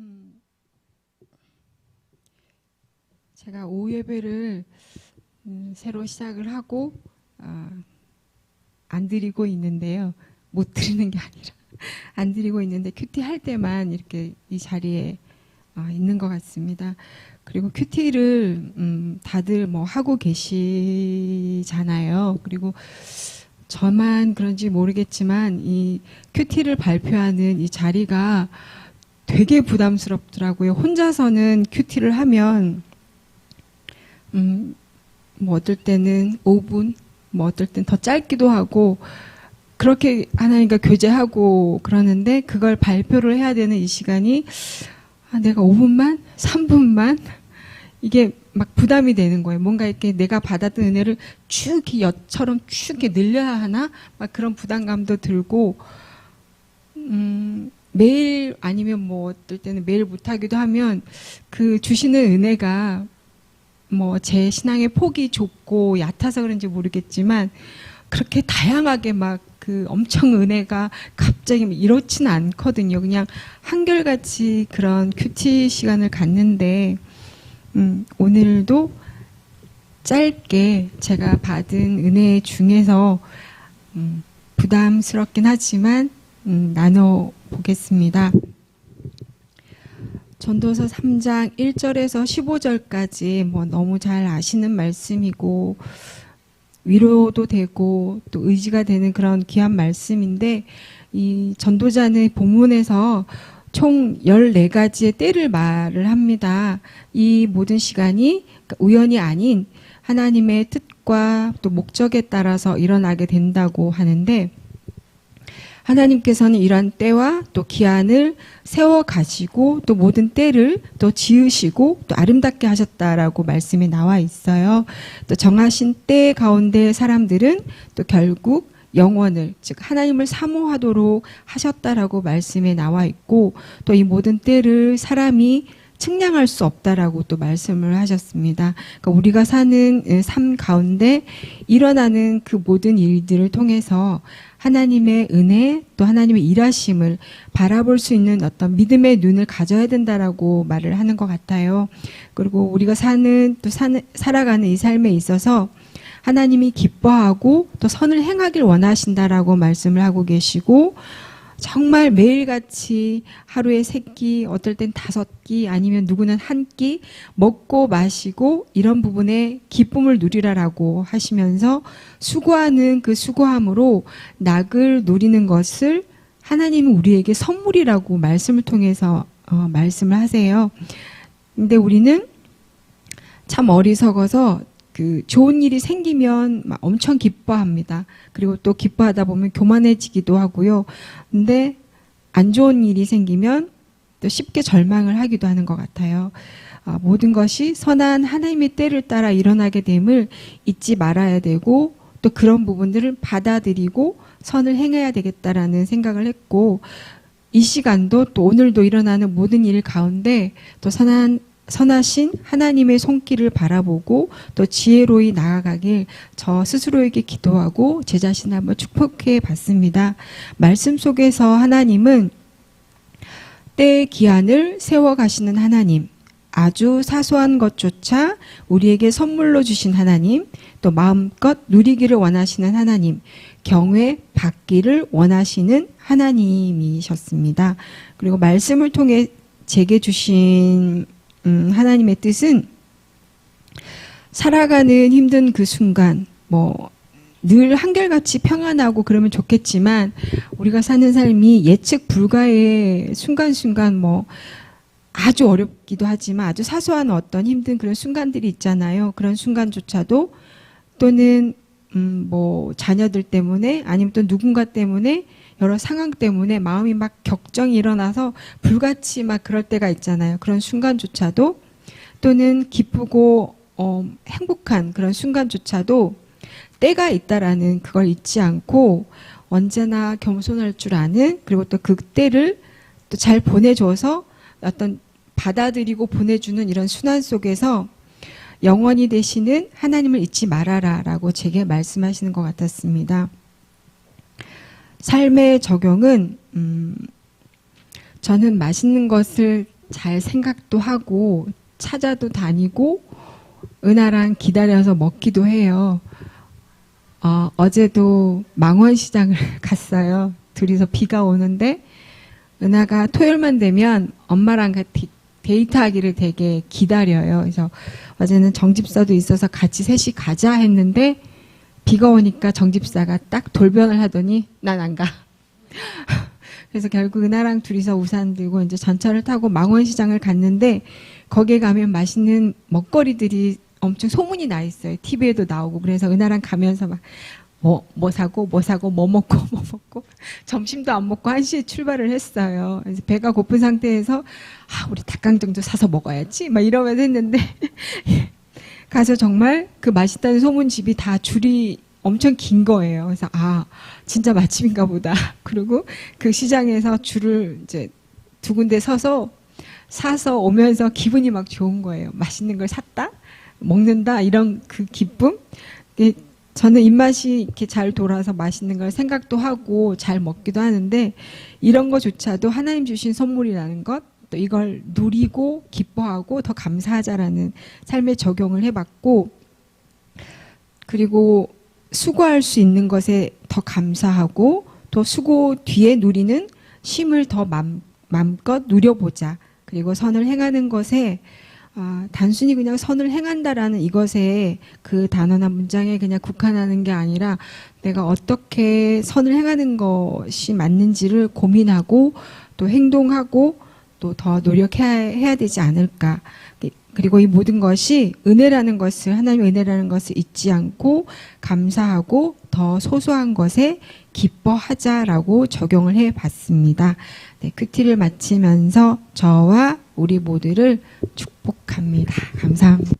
음, 제가 오후 예배를 음, 새로 시작을 하고 아, 안 드리고 있는데요. 못 드리는 게 아니라 안 드리고 있는데 큐티 할 때만 이렇게 이 자리에 아, 있는 것 같습니다. 그리고 큐티를 음, 다들 뭐 하고 계시잖아요. 그리고 저만 그런지 모르겠지만 이 큐티를 발표하는 이 자리가 되게 부담스럽더라고요. 혼자서는 큐티를 하면 음, 뭐 어떨 때는 5분, 뭐 어떨 땐 더 짧기도 하고 그렇게 하나님과 교제하고 그러는데 그걸 발표를 해야 되는 이 시간이 아, 내가 5분만, 3분만 이게 막 부담이 되는 거예요. 뭔가 이렇게 내가 받았던 은혜를 쭉이 엿처럼 쭉 늘려야 하나? 막 그런 부담감도 들고, 음, 매일 아니면 뭐 어떨 때는 매일 못하기도 하면 그 주시는 은혜가 뭐 제 신앙의 폭이 좁고 얕아서 그런지 모르겠지만 그렇게 다양하게 막 그 엄청 은혜가 갑자기 이렇지는 않거든요. 그냥 한결같이 그런 큐티 시간을 갖는데 음, 오늘도 짧게 제가 받은 은혜 중에서 음, 부담스럽긴 하지만 음, 나눠 보겠습니다. 전도서 3장 1절에서 15절까지 뭐 너무 잘 아시는 말씀이고 위로도 되고 또 의지가 되는 그런 귀한 말씀인데 이 전도자는 본문에서 총 14가지의 때를 말을 합니다. 이 모든 시간이 우연이 아닌 하나님의 뜻과 또 목적에 따라서 일어나게 된다고 하는데 하나님께서는 이러한 때와 또 기한을 세워 가시고 또 모든 때를 또 지으시고 또 아름답게 하셨다라고 말씀이 나와 있어요. 또 정하신 때 가운데 사람들은 또 결국 영원을 즉 하나님을 사모하도록 하셨다라고 말씀에 나와 있고 또 이 모든 때를 사람이 측량할 수 없다라고 또 말씀을 하셨습니다. 그러니까 우리가 사는 삶 가운데 일어나는 그 모든 일들을 통해서 하나님의 은혜 또 하나님의 일하심을 바라볼 수 있는 어떤 믿음의 눈을 가져야 된다라고 말을 하는 것 같아요. 그리고 우리가 사는 또 사는, 살아가는 이 삶에 있어서 하나님이 기뻐하고 또 선을 행하길 원하신다라고 말씀을 하고 계시고 정말 매일같이 하루에 세 끼, 어떨 땐 다섯 끼, 아니면 누구는 한 끼 먹고 마시고 이런 부분에 기쁨을 누리라라고 하시면서 수고하는 그 수고함으로 낙을 누리는 것을 하나님은 우리에게 선물이라고 말씀을 통해서 어, 말씀을 하세요. 근데 우리는 참 어리석어서 그 좋은 일이 생기면 막 엄청 기뻐합니다. 그리고 또 기뻐하다 보면 교만해지기도 하고요. 근데 안 좋은 일이 생기면 또 쉽게 절망을 하기도 하는 것 같아요. 아, 모든 것이 선한 하나님의 때를 따라 일어나게 됨을 잊지 말아야 되고 또 그런 부분들을 받아들이고 선을 행해야 되겠다라는 생각을 했고 이 시간도 또 오늘도 일어나는 모든 일 가운데 또 선한 선하신 하나님의 손길을 바라보고 또 지혜로이 나아가길 저 스스로에게 기도하고 제 자신을 한번 축복해 봤습니다. 말씀 속에서 하나님은 때의 기한을 세워 가시는 하나님, 아주 사소한 것조차 우리에게 선물로 주신 하나님, 또 마음껏 누리기를 원하시는 하나님, 경외 받기를 원하시는 하나님이셨습니다. 그리고 말씀을 통해 제게 주신 음, 하나님의 뜻은 살아가는 힘든 그 순간, 뭐, 늘 한결같이 평안하고 그러면 좋겠지만, 우리가 사는 삶이 예측 불가의 순간순간 뭐, 아주 어렵기도 하지만 아주 사소한 어떤 힘든 그런 순간들이 있잖아요. 그런 순간조차도 또는, 음, 뭐, 자녀들 때문에 아니면 또 누군가 때문에 여러 상황 때문에 마음이 막 격정이 일어나서 불같이 막 그럴 때가 있잖아요. 그런 순간조차도 또는 기쁘고 어, 행복한 그런 순간조차도 때가 있다라는 그걸 잊지 않고 언제나 겸손할 줄 아는 그리고 또 그 때를 또 잘 보내줘서 어떤 받아들이고 보내주는 이런 순환 속에서 영원히 되시는 하나님을 잊지 말아라 라고 제게 말씀하시는 것 같았습니다. 삶의 적용은 음, 저는 맛있는 것을 잘 생각도 하고 찾아도 다니고 은하랑 기다려서 먹기도 해요. 어, 어제도 망원시장을 갔어요. 둘이서 비가 오는데 은하가 토요일만 되면 엄마랑 같이 데이트하기를 되게 기다려요. 그래서 어제는 정집사도 있어서 같이 셋이 가자 했는데 비가 오니까 정집사가 딱 돌변을 하더니 난 안 가. 그래서 결국 은하랑 둘이서 우산 들고 이제 전철을 타고 망원시장을 갔는데 거기에 가면 맛있는 먹거리들이 엄청 소문이 나 있어요. TV에도 나오고 그래서 은하랑 가면서 막 뭐, 뭐 사고, 뭐 사고, 뭐 먹고, 뭐 먹고, 점심도 안 먹고 1시에 출발을 했어요. 그래서 배가 고픈 상태에서, 아, 우리 닭강정도 사서 먹어야지. 막 이러면서 했는데, 가서 정말 그 맛있다는 소문집이 다 줄이 엄청 긴 거예요. 그래서, 아, 진짜 맛집인가 보다. 그리고 그 시장에서 줄을 이제 두 군데 서서 사서 오면서 기분이 막 좋은 거예요. 맛있는 걸 샀다? 먹는다? 이런 그 기쁨? 저는 입맛이 이렇게 잘 돌아서 맛있는 걸 생각도 하고 잘 먹기도 하는데 이런 것조차도 하나님 주신 선물이라는 것, 또 이걸 누리고 기뻐하고 더 감사하자라는 삶에 적용을 해봤고 그리고 수고할 수 있는 것에 더 감사하고 또 수고 뒤에 누리는 쉼을 더 맘, 맘껏 누려보자. 그리고 선을 행하는 것에 아, 단순히 그냥 선을 행한다라는 이것에 그 단어나 문장에 그냥 국한하는 게 아니라 내가 어떻게 선을 행하는 것이 맞는지를 고민하고 또 행동하고 또 더 노력해야 해야 되지 않을까. 그리고 이 모든 것이 은혜라는 것을 하나님의 은혜라는 것을 잊지 않고 감사하고 더 소소한 것에 기뻐하자라고 적용을 해 봤습니다. 네, 큐티를 마치면서 저와 우리 모두를 축복합니다. 감사합니다.